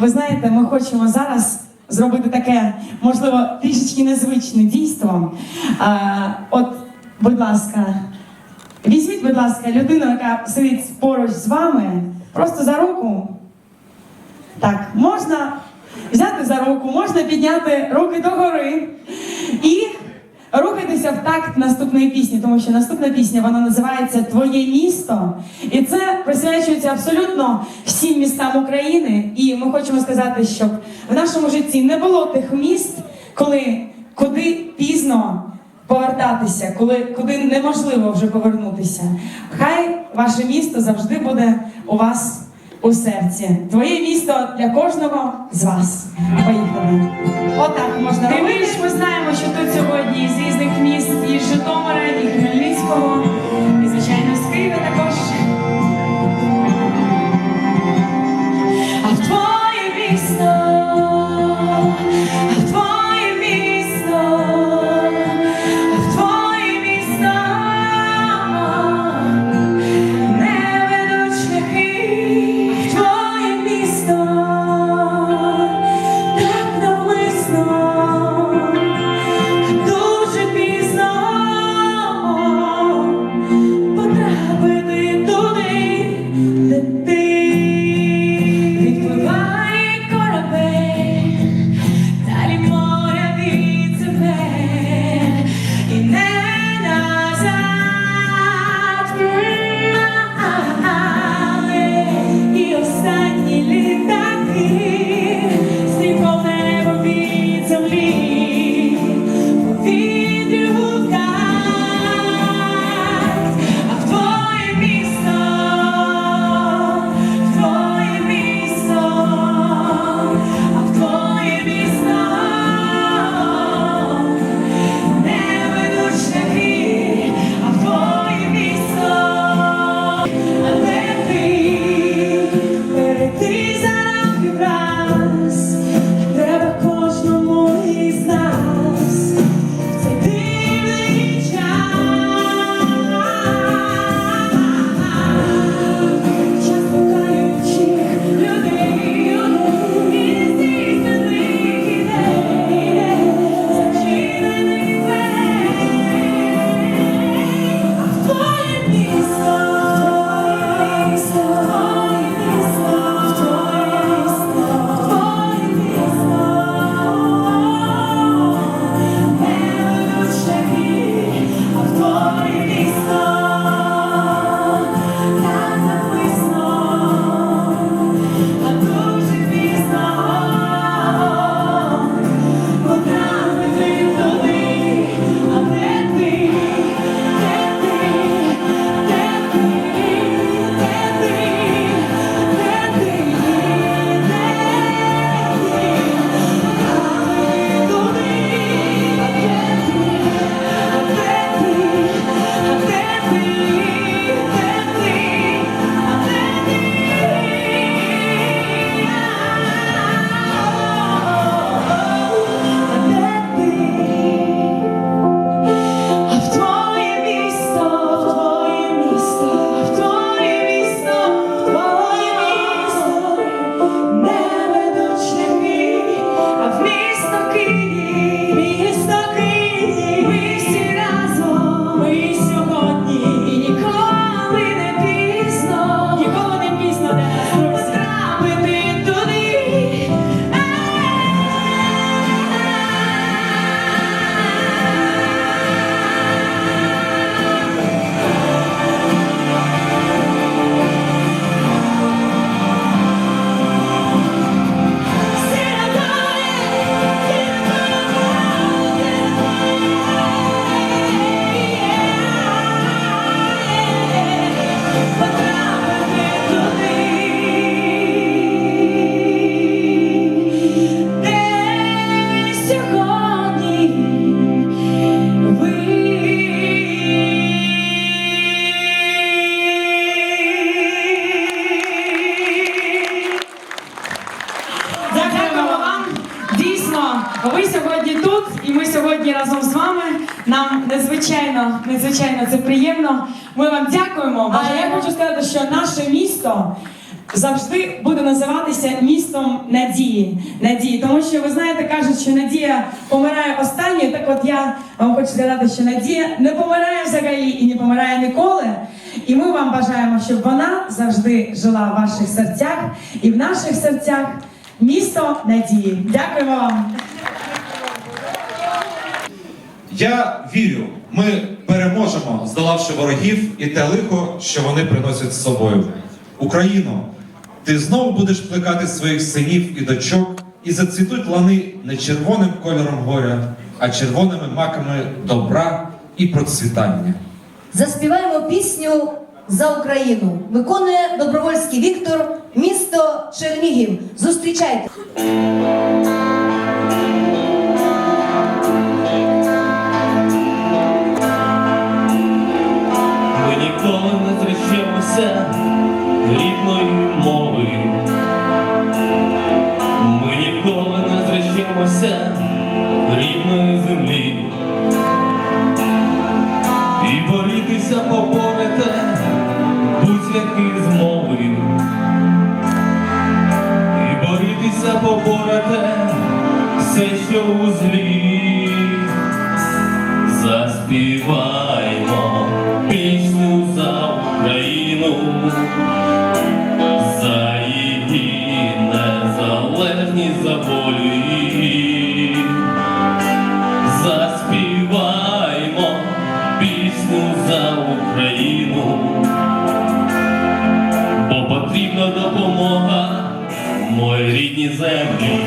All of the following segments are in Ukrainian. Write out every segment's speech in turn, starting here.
ви знаєте, ми хочемо зараз зробити таке, можливо, трішечки незвичне дійство. А, от, будь ласка, візьміть, будь ласка, людину, яка сидить поруч з вами, просто за руку. Так, можна взяти за руку, можна підняти руки догори і рухатися в такт наступної пісні, тому що наступна пісня вона називається Твоє місто. І це присвячується абсолютно всім містам України. І ми хочемо сказати, щоб в нашому житті не було тих міст, коли куди пізно повертатися, коли куди неможливо вже повернутися. Хай ваше місто завжди буде у вас у серці. Твоє місто для кожного з вас. Поїхали. Отак можна Ти Ми знаємо, що тут сьогодні з що наше місто. Завжди буде називатися містом надії. Надії, тому що ви знаєте, кажуть, що надія помирає останньою. Так от я вам хочу сказати, що надія не помирає взагалі і не помирає ніколи. І ми вам бажаємо, щоб вона завжди жила в ваших серцях і в наших серцях. Місто надії. Дякуємо вам. Я вірю, ми переможемо, здолавши ворогів і те лихо, що вони приносять з собою. Україно, ти знову будеш плекати своїх синів і дочок, і зацвітуть лани не червоним кольором горя, а червоними маками добра і процвітання. Заспіваємо пісню за Україну. Виконує добровольський Віктор, місто Чернігів. Зустрічайте. Все, що у злі. Заспіваймо пісню за Україну, за її незалежність за волю її. Заспіваймо пісню за Україну, бо потрібна допомога моїй рідній землі.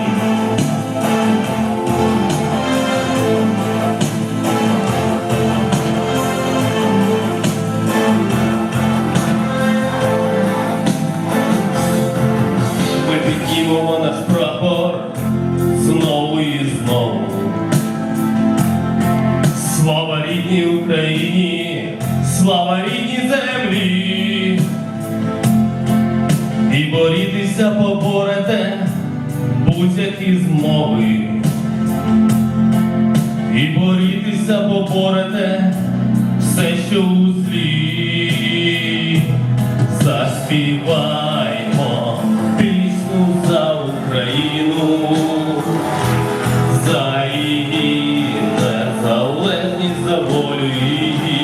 І борітися поборете будь-які змови. І борітися поборете все, що у злі. Заспіваймо пісню за Україну, за її незалежність, за волю її.